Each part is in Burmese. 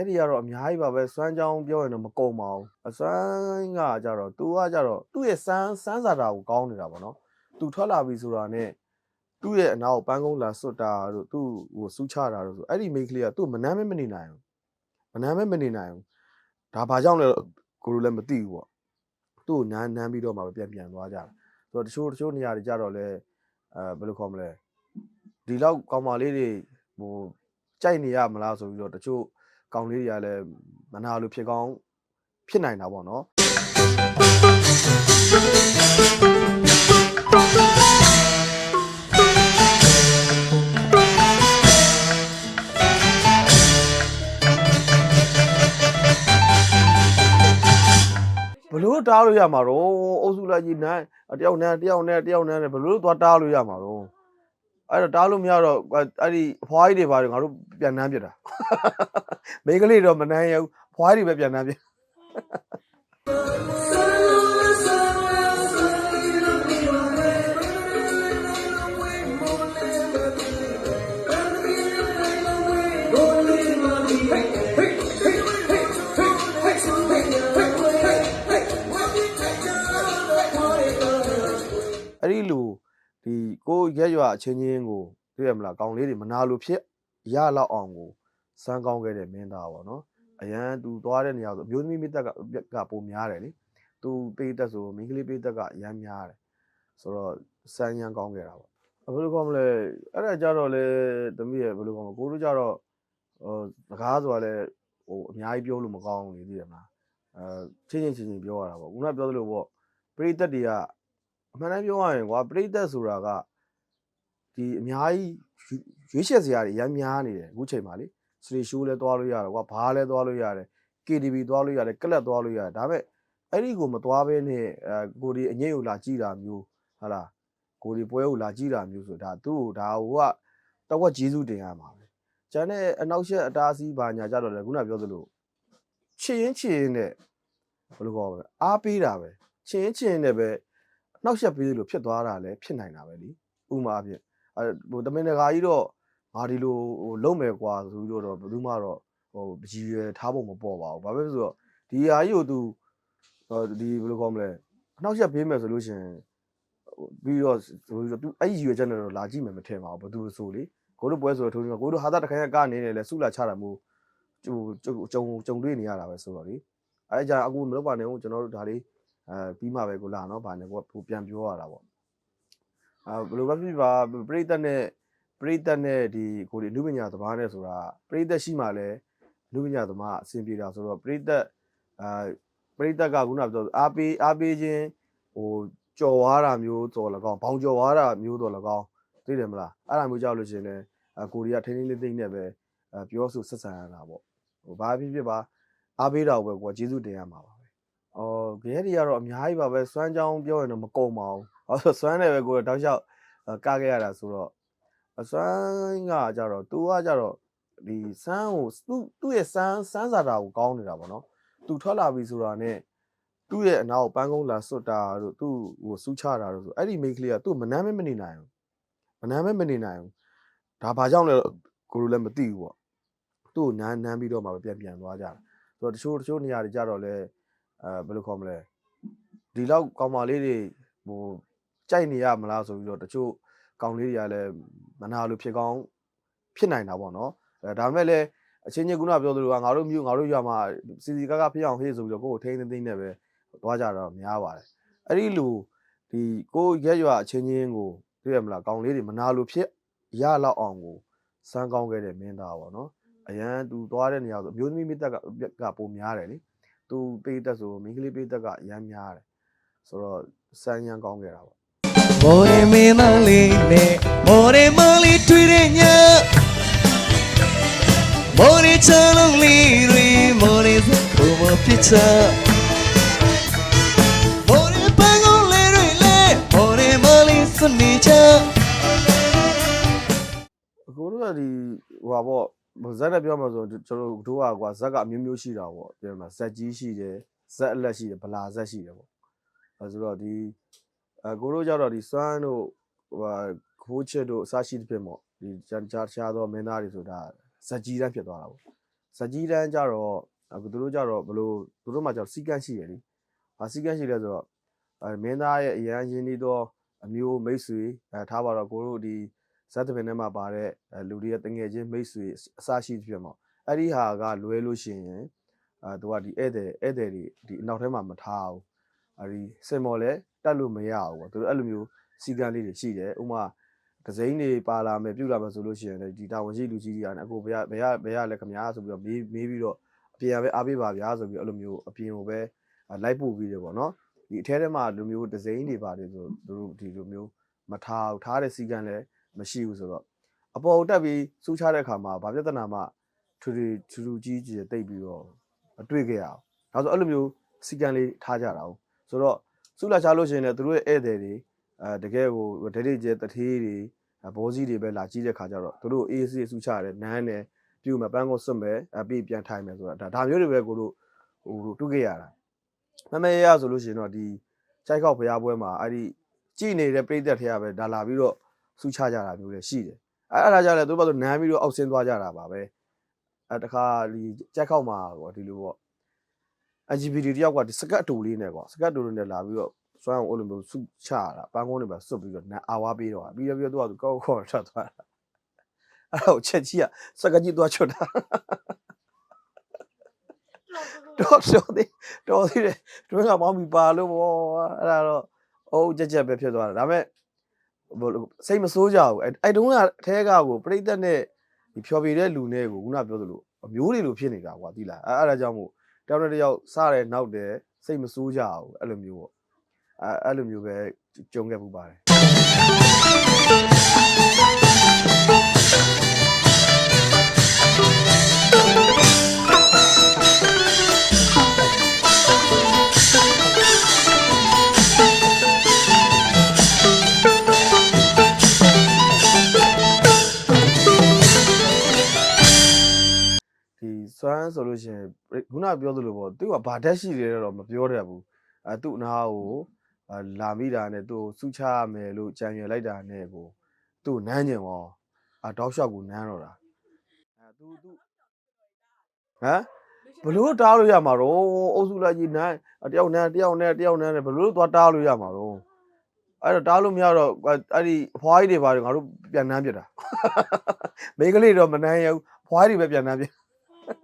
ရဲတွေကတော့အများကြီးပါပဲစွမ်းချောင်းပြောရင်တော့မကုံပါဘူးအစွမ်းကကြတော့ तू ကကြတော့သူ့ရဲ့စမ်းစမ်းစာတာကိုကောင်းနေတာပေါ့နော် तू ထွက်လာပြီဆိုတာနဲ့သူ့ရဲ့အနာကိုပန်းကုန်းလာစွတ်တာတို့သူ့ဟိုစူးချတာတို့ဆိုအဲ့ဒီမိန်းကလေးကသူ့မနှမ်းမဲမနေနိုင်ဘူးမနှမ်းမဲမနေနိုင်ဘူးဒါဘာကြောင့်လဲတော့ကိုလိုလည်းမသိဘူးပေါ့သူ့ကိုနမ်းနမ်းပြီးတော့မှပဲပြန်ပြန်သွားကြတာဆိုတော့တချို့တချို့နေရာတွေကြတော့လဲအဲဘယ်လိုခေါ်မလဲဒီလောက်ကောင်မလေးတွေဟိုကြိုက်နေရမလားဆိုပြီးတော့တချို့ ကောင်လေးတွေကလည်းမနာလို့ဖြစ်ကောင်းဖြစ်နိုင်တာပေါ့နော်ဘလို့တားလို့ရမှာတော့အုပ်စုလိုက်ကြီးနန်းတယောက်နန်းတယောက်နန်းတယောက်နန်းနဲ့ဘလို့သွားတားလို့ရမှာတော့ အဲ့တော့တားလို့မရတော့အဲ့ဒီအဖွားကြီးတွေပါတယ်ငါတို့ပြန်နှမ်းပြတာမိန်းကလေးတော့မနှမ်းရဘူးအဖွားကြီးတွေပဲပြန်နှမ်းပြ အချင်းချင်းကိုသိရမလားကောင်လေးတွေမနာလို့ဖြစ်ရလောက်အောင်ကိုစမ်းကောင်းခဲ့တဲ့မင်းသားပေါ့နော်အရန်သူသွားတဲ့နေရာဆိုအမျိုးသမီးမိသက်ကကပုံများတယ်လေသူပေးသက်ဆိုမိန်းကလေးပေးသက်ကအရန်များတယ်ဆိုတော့စမ်းရန်ကောင်းခဲ့တာပေါ့ဘယ်လိုကောင်းမလဲအဲ့ဒါကြတော့လေတမီးရဲ့ဘယ်လိုကောင်းမလဲကိုတို့ကြတော့ဟိုစကားဆိုတာလေဟိုအများကြီးပြောလို့မကောင်းဘူးလေသိရမလားအဲချင်းချင်းချင်းချင်းပြောရတာပေါ့ခုနကပြောသလိုပေါ့ပရိသတ်တွေကအမှန်တမ်းပြောရရင်ကွာပရိသတ်ဆိုတာက ဒီအများကြီးရွေးချယ်စရာတွေအများများနေတယ်အခုချိန်မှာလေစရီရှိုးလဲသွားလို့ရတယ်ကွာဘားလဲသွားလို့ရတယ် KTV သွားလို့ရတယ်ကလပ်သွားလို့ရတယ်ဒါပေမဲ့အဲ့ဒီကိုမသွားဘဲနဲ့အဲကိုဒီအငိမ့်ကိုလာကြည့်တာမျိုးဟာလားကိုဒီပွဲကိုလာကြည့်တာမျိုးဆိုဒါသူ့ကိုဒါဟိုကတဝက်ဂျေစုတင်ရမှာပဲကျန်တဲ့အနောက်ရှက်အတားအဆီးဘာညာကြတော့လေခုနပြောသလိုချစ်ရင်ချစ်ရင်နဲ့ဘယ်လိုခေါ်မလဲအားပေးတာပဲချစ်ရင်ချစ်ရင်နဲ့ပဲနှောက်ယှက်ပေးသလိုဖြစ်သွားတာလည်းဖြစ်နိုင်တာပဲလीဥမာအဖြစ် အဲဟိုတမင်တကာကြီးတော့ငါဒီလိုဟိုလုံမယ်ကွာဆိုပြီးတော့ဘယ်သူမှတော့ဟိုရည်ရွယ်ထားဖို့မပေါ်ပါဘူးဘာပဲဖြစ်ဆိုတော့ဒီဟာကြီးကို तू ဟိုဒီဘယ်လိုခေါ်မလဲအနှောက်ယှက်ပေးမယ်ဆိုလို့ရှင်ပြီးတော့ဆိုပြီးတော့ तू အဲ့ရည်ရွယ်ချက်နဲ့တော့လာကြည့်မယ်မထင်ပါဘူးဘယ်သူဆိုလေကိုတို့ပွဲဆိုတော့ထိုးနေကိုတို့ဟာတာတခိုင်ကနေနေလဲဆုလာချတာမျိုးဟိုကြုံကြုံတွေ့နေရတာပဲဆိုတော့လေအဲကြအခုမလုပ်ပါနဲ့ဦးကျွန်တော်တို့ဒါလေးအဲပြီးမှပဲကိုလာနော်ဗာနေကိုကိုပြန်ပြောရတာပေါ့ အာဘယ်လိုပဲဖြစ်ပါပရိသတ်နဲ့ပရိသတ်နဲ့ဒီကိုဒီအနုပညာသမားနဲ့ဆိုတာပရိသတ်ရှိမှလည်းအနုပညာသမားအဆင်ပြေတာဆိုတော့ပရိသတ်အာပရိသတ်ကခုနကပြောအားပေးအားပေးခြင်းဟိုကြော်ဝါတာမျိုးတော်လကောင်းဘောင်ကြော်ဝါတာမျိုးတော်လကောင်းသိတယ်မလားအဲ့ဒါမျိုးကြောက်လို့ရှိရင်လည်းအကိုရီးယားထိန်းထိန်းသိမ်းသိမ်းနဲ့ပဲအပြောဆိုဆက်ဆံရတာပေါ့ဟိုဘာဖြစ်ဖြစ်ပါအားပေးတာကိုပဲကိုကကျေးဇူးတင်ရမှာပါအော်ဂရဲတွေကတော့အများကြီးပါပဲစွမ်းချောင်းပြောရင်တော့မကုံပါဘူး။ ဟောဆိုစွမ်းတယ်ပဲကိုယ်တောက်လျှောက်ကခဲ့ရတာဆိုတော့အစွမ်းကကြတော့ तू ကကြတော့ဒီစမ်းကိုသူ့သူ့ရဲ့စမ်းစမ်းစာတာကိုကောင်းနေတာပေါ့နော်။ तू ထွက်လာပြီဆိုတာနဲ့သူ့ရဲ့အနာကိုပန်းကုန်းလာစွတ်တာတို့သူ့ဟိုစူးချတာတို့ဆိုအဲ့ဒီမိန်းကလေးကသူ့မနှမ်းမဲမနေနိုင်ဘူး။မနှမ်းမဲမနေနိုင်ဘူး။ဒါဘာကြောင့်လဲတော့ကိုလိုလည်းမသိဘူးပေါ့။သူ့ကိုနမ်းနမ်းပြီးတော့မှပဲပြန်ပြန်သွားကြတာ။ဆိုတော့တချို့တချို့နေရာတွေကြတော့လဲအဲဘယ်လိုခေါ်မလဲဒီလောက်ကောင်မလေးတွေဟို ကြိုက်နေရမလားဆိုပြီးတော့တချို့ကောင်လေးတွေကလည်းမနာလို့ဖြစ်ကောင်းဖြစ်နိုင်တာပေါ့နော်အဲဒါပေမဲ့လည်းအချင်းချင်းခုနပြောသလိုကငါတို့မြို့ငါတို့ရွာမှာစီစီကားကားဖြစ်အောင်ဟေးဆိုပြီးတော့ကိုယ်ကိုထိန်းသိမ်းသိမ်းနဲ့ပဲသွားကြတော့များပါတယ်အဲ့ဒီလူဒီကိုရက်ရွာအချင်းချင်းကိုသိရမလားကောင်လေးတွေမနာလို့ဖြစ်ရလောက်အောင်ကိုစမ်းကောင်းခဲ့တဲ့မင်းသားပေါ့နော်အရန်သူသွားတဲ့နေရာဆိုအမျိုးသမီးမိသက်ကကပုံများတယ်လေသူပေးသက်ဆိုမိန်းကလေးပေးသက်ကအရမ်းများတယ်ဆိုတော့စမ်းရမ်းကောင်းခဲ့တာပေါ့ မော်ရီမင်းသားလေးနဲ့မော်ရီမလေးတွေ့တဲ့ညမော်ရီချလုံးလေးတွေမော်ရီစခုမဖြစ်ချမော်ရီပန်းကုန်းလေးတွေလဲမော်ရီမလေးစနေချအခုတို့ကဒီဟိုပါပေါ့ဇက်နဲ့ပြောမှဆိုကျွန်တော်တို့ကကွာဇက်ကအမျိုးမျိုးရှိတာပေါ့ပြောမှာဇက်ကြီးရှိတယ်ဇက်အလက်ရှိတယ်ဗလာဇက်ရှိတယ်ပေါ့အဲဆိုတော့ဒီ အကိုတို့ကြတော့ဒီစွမ်းတို့ဟိုဟာခိုးချစ်တို့အစရှိတဲ့ဖြစ်ပေါ့ဒီဂျာဂျာရှားသောမင်းသားတွေဆိုတာဇက်ကြီးတန်းဖြစ်သွားတာပေါ့ဇက်ကြီးတန်းကြတော့အခုသူတို့ကြတော့ဘလို့သူတို့မှကြတော့စီကန်းရှိရလေ။ဟာစီကန်းရှိလဲဆိုတော့အဲမင်းသားရဲ့အရန်ရင်းနှီးသောအမျိုးမိတ်ဆွေအဲထားပါတော့ကိုတို့ဒီဇက်တပင်ထဲမှာပါတဲ့အဲလူတွေရဲ့တငယ်ချင်းမိတ်ဆွေအစရှိသဖြင့်ပေါ့အဲ့ဒီဟာကလွဲလို့ရှိရင်အဲသူကဒီဧည့်သည်ဧည့်သည်တွေဒီအနောက်ထဲမှာမထားဘူး အဲဒီစင်မော်လဲတက်လို့မရဘူးပေါ့သူတို့အဲ့လိုမျိုးစီကန်းလေးတွေရှိတယ်ဥပမာဒဇိန်တွေပါလာမယ်ပြုတ်လာမယ်ဆိုလို့ရှိရင်လည်းဒီတာဝန်ရှိလူကြီးတွေကလည်းအခုဘယ်ရဘယ်ရဘယ်ရလဲခမများဆိုပြီးတော့မေးမေးပြီးတော့အပြင်ကပဲအားပေးပါဗျာဆိုပြီးအဲ့လိုမျိုးအပြင်ကိုပဲလိုက်ပို့ပြီးတယ်ပေါ့နော်ဒီအထဲထဲမှာလူမျိုးဒဇိန်တွေပါတယ်ဆိုသူတို့ဒီလိုမျိုးမထားဘူးထားတဲ့စီကန်းလည်းမရှိဘူးဆိုတော့အပေါ်တက်ပြီးစူးချတဲ့အခါမှာဗာပြဿနာမှထူထူထူထူကြီးကြီးတိတ်ပြီးတော့မတွေ့ခဲ့ရအောင်ဒါဆိုအဲ့လိုမျိုးစီကန်းလေးထားကြတာ哦 ဆိုတော့စူးလာချလို့ရှိရင်လည်းသူတို့ရဲ့ဧည့်သည်တွေအဲတကယ်ကိုဒိဋ္ဌိကျဲတထေးတွေဘောကြီးတွေပဲလာကြည့်တဲ့ခါကျတော့သူတို့အေးအေးစူးချရတယ်နန်းတယ်ပြုမယ်ပန်းကိုစွတ်မယ်အပြီးပြန်ထိုင်မယ်ဆိုတာဒါဒါမျိုးတွေပဲကိုတို့ဟိုတွေ့ခဲ့ရတာမမေရဆိုလို့ရှိရင်တော့ဒီစိုက်ခောက်ဖျားပွဲမှာအဲ့ဒီကြည်နေတဲ့ပြိသက်ထဲကပဲဒါလာပြီးတော့စူးချကြတာမျိုးလည်းရှိတယ်အဲ့အဲ့ဒါကြလည်းသူတို့ဘာလို့နန်းပြီးတော့အောက်ဆင်းသွားကြတာပါပဲအဲတခါဒီကြက်ခောက်မှာပေါ့ဒီလိုပေါ့ LGBT တယောက်ကဒီစကတ်တူလေးနဲ့ကွာစကတ်တူလေးနဲ့လာပြီးတော့စွမ်းအောင်အဲ့လိုမျိုးဆုချတာပန်းကုန်းတွေပါစွတ်ပြီးတော့နာအာဝါပေးတော့ပြီးတော့ပြီးတော့သူကကောက်ခေါ်ထွက်သွားတာအဲ့တော့ချက်ကြီးကစကတ်ကြီးသွားချွတ်တာတော့တော့ဒီတော့ဒီတွင်းကမောင်းပြီးပါလို့ပေါ့အဲ့ဒါတော့အုပ်ကြက်ကြက်ပဲဖြစ်သွားတာဒါပေမဲ့ဘလို့စိတ်မဆိုးကြဘူးအဲ့အဲ့တုန်းကအထဲကကိုပြိတ္တနဲ့ဒီဖြော်ပြတဲ့လူနဲ့ကိုခုနပြောသလိုအမျိုးတွေလိုဖြစ်နေတာကွာသိလားအဲ့အဲ့ဒါကြောင့်မို့ တယောက်နဲ့တယောက်စတယ်နောက်တယ်စိတ်မဆိုးကြဘူးအဲ့လိုမျိုးပေါ့အဲအဲ့လိုမျိုးပဲကြုံခဲ့ပူပါတယ် စွမ်းဆိုလို့ရှိရင်ခုနပြောသလိုပေါ့သူကဘာဓာတ်ရှိတယ်တော့မပြောတတ်ဘူးအဲသူ့အနာကိုအာလာမိတာနဲ့သူ့ကိုစုချရမယ်လို့ကြံရွယ်လိုက်တာနဲ့ကိုသူ့ကိုနမ်းကျင်ရောအာတောက်လျှောက်ကိုနမ်းတော့တာအဲသူသူဟမ်ဘလို့တားလို့ရမှာတော့အုပ်စုလိုက်ကြီးနမ်းတယောက်နမ်းတယောက်နမ်းတယောက်နမ်းတယ်ဘလို့သွားတားလို့ရမှာတော့အဲ့တော့တားလို့မရတော့အဲ့ဒီအဖွားကြီးတွေပါတယ်ငါတို့ပြန်နမ်းပြတာမိန်းကလေးတော့မနမ်းရဘူးဖွားကြီးတွေပဲပြန်နမ်းပြ အ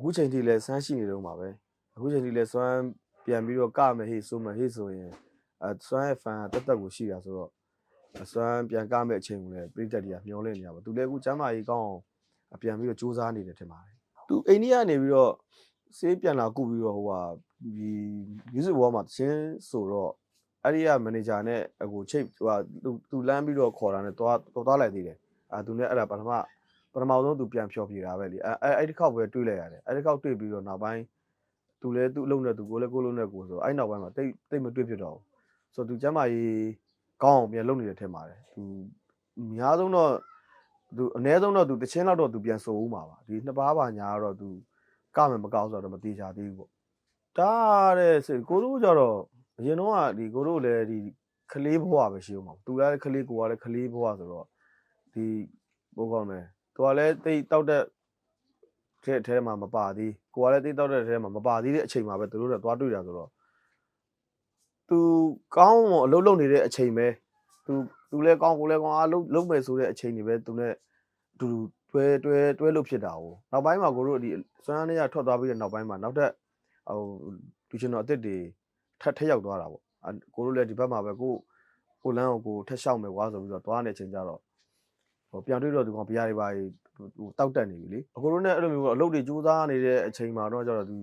ခုချိန်ထိလည်းစမ်းရှိနေတော့မှာပဲအခုချိန်ထိလည်းစွမ်းပြန်ပြီးတော့ကမယ်ဟေ့ဆိုမယ်ဟေ့ဆိုရင် အဲစွမ်းရဲ့ fan တက်တက်ကိုရှိတာဆိုတော့စွမ်းပြန်ကမယ်အချိန်ကိုလည်းပြည်သက်တွေကမျောလင့်နေရပါသူလည်းအခုကျမ်းမာရေးကောင်းအောင်ပြန်ပြီးတော့စူးစမ်းနေတယ်ထင်ပါတယ်သူအိန္ဒိယနေပြီးတော့ဆေးပြန်လာကုပြီးတော့ဟိုဟာဒီ music wall မှာတချင်းဆိုတော့အဲ့ဒီက manager နဲ့အကိုချိတ်ဟိုဟာသူသူလမ်းပြီးတော့ခေါ်တာနဲ့သွားသွားလိုက်သေးတယ်အာသူနဲ့အဲ့ဒါပထမပထမဆုံးသူပြန်ဖြောပြတာပဲလေအဲအဲအဲ့ဒီတစ်ခေါက်ပဲတွေးလိုက်ရတယ်အဲ့ဒီတစ်ခေါက်တွေးပြီးတော့နောက်ပိုင်းသူလည်းသူ့အလုံးနဲ့သူကိုလည်းကိုယ်လုံးနဲ့ကိုယ်ဆိုအဲ့နောက်ပိုင်းမှာတိတ်တိတ်မတွေးဖြစ်တော့ဘူး ဆိုတော့သူကျမ်းမာရေးကောင်းအောင်ပြန်လုပ်နေတယ်ထင်ပါတယ်သူအများဆုံးတော့သူအနည်းဆုံးတော့သူတစ်ချင်းလောက်တော့သူပြန်ဆိုဦးမှာပါဒီနှစ်ပါးပါညာကတော့သူကမယ်မကောင်းဆိုတော့မသေးချာသေးဘူးပေါ့ဒါတဲ့ဆိုကိုတို့ကြတော့အရင်တော့ကဒီကိုတို့လည်းဒီကလေးဘဝပဲရှိအောင်ပါသူလည်းကလေးကိုကလည်းကလေးဘဝဆိုတော့ဒီဘိုးကောင်းမယ်သူကလည်းတိတ်တောက်တဲ့တဲ့အဲထဲမှာမပါသေးကိုကလည်းတိတ်တောက်တဲ့ထဲမှာမပါသေးတဲ့အချိန်မှာပဲသူတို့ကသွားတွေ့တာဆိုတော့ သူကောင်းအောင်အလုပ်လုပ်နေတဲ့အချိန်ပဲသူသူလည်းကောင်းကိုလည်းကောင်းအားလုပ်လုပ်မယ်ဆိုတဲ့အချိန်တွေပဲသူနဲ့အတူတူတွဲတွဲတွဲလို့ဖြစ်တာ哦နောက်ပိုင်းမှာကိုတို့ဒီစွမ်းအားနဲ့ထွက်သွားပြီးတဲ့နောက်ပိုင်းမှာနောက်ထပ်ဟိုလူချင်းတော်အစ်စ်တွေထပ်ထက်ရောက်သွားတာပေါ့အဲကိုတို့လည်းဒီဘက်မှာပဲကိုကိုလန်းကိုကိုထက်လျှောက်မယ်ကွာဆိုပြီးတော့သွားနေတဲ့အချိန်ကျတော့ဟိုပြန်တွေ့တော့သူကဘီယာတွေပါဟိုတောက်တက်နေပြီလေအကိုတို့နဲ့အဲ့လိုမျိုးအလုပ်တွေစူးစမ်းနေတဲ့အချိန်မှာတော့ကျတော့သူ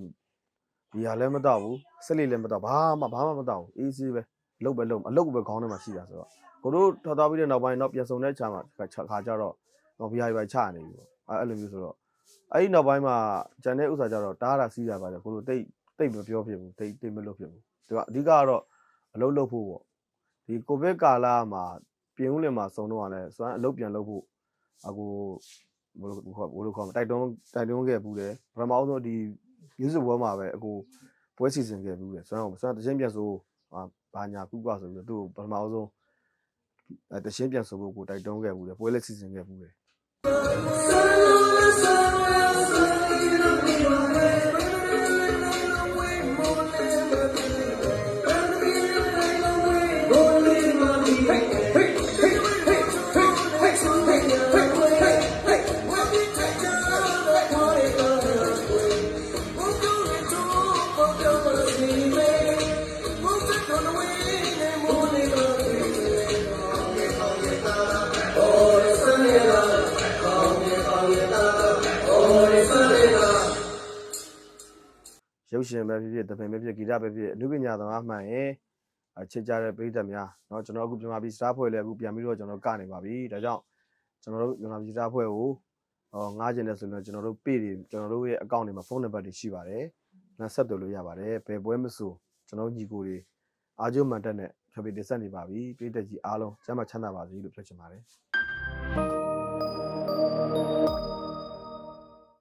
ဘီယာလည်းမတောက်ဘူးဆက်လေးလည်းမတောက်ဘာမှဘာမှမတောက်ဘူးအေးဆေးပဲအလုပ်ပဲလုပ်အလုပ်ပဲခေါင်းထဲမှာရှိတာဆိုတော့ကိုတို့ထောက်သွားပြီးတဲ့နောက်ပိုင်းတော့ပြန်စုံတဲ့ချာမှာခါကြတော့ဟိုဘီယာတွေပါချနေပြီပေါ့အဲ့လိုမျိုးဆိုတော့အဲ့ဒီနောက်ပိုင်းမှာဂျန်တဲ့ဥစ္စာကြတော့တားတာစီးတာပါတယ်ကိုတို့တိတ်တိတ်မပြောဖြစ်ဘူးတိတ်တိတ်မလုပ်ဖြစ်ဘူးသူကအဓိကကတော့အလုပ်လုပ်ဖို့ပေါ့ဒီကိုဗစ်ကာလမှာပြင်ဦးလင်မှာစုံတော့ရတယ်စွမ်းအလုပ်ပြန်လုပ်ဖို့အကိုဘယ်လိုခေါ်ဘယ်လိုခေါ်မလဲတိုက်တွန်းတိုက်တွန်းခဲ့ဘူးတယ်ပထမအောင်ဆုံးဒီ music ဘွဲမှာပဲအကိုပွဲစီစဉ်ခဲ့ဘူးတယ်စွမ်းအောင်စွမ်းတချင်းပြန်ဆိုဟာဘာညာကူကွာဆိုပြီးတော့သူ့ကိုပထမအောင်ဆုံးအဲတချင်းပြန်ဆိုဖို့ကိုတိုက်တွန်းခဲ့ဘူးတယ်ပွဲလက်စီစဉ်ခဲ့ဘူးတယ် ပ်ရှင်ပဲဖြစ်ဖြစ်တပင်ပဲဖြစ်ဖြစ်ဂီတပဲဖြစ်ဖြစ်အနုပညာသမားမှန်ရင်အချစ်ကြတဲ့ပရိသတ်များเนาะကျွန်တော်အခုမြန်မာပြည်စတားဖွဲ့လဲအခုပြန်ပြီးတော့ကျွန်တော်ကနေပါပြီဒါကြောင့်ကျွန်တော်တို့မြန်မာပြည်စတားဖွဲ့ကိုဟောငားကျင်တဲ့ဆိုရင်ကျွန်တော်တို့ page တွေကျွန်တော်တို့ရဲ့ account တွေမှာဖုန်းနံပါတ်တွေရှိပါတယ်နားဆက်သွယ်လို့ရပါတယ်ဘယ်ပွဲမဆိုကျွန်တော်ညီကိုတွေအားကျုံမှန်တက်နဲ့ဖြေပေးတင်ဆက်နေပါပြီပရိသတ်ကြီးအားလုံးကျမ်းမချမ်းသာပါစေလို့ပြောချင်ပါတယ်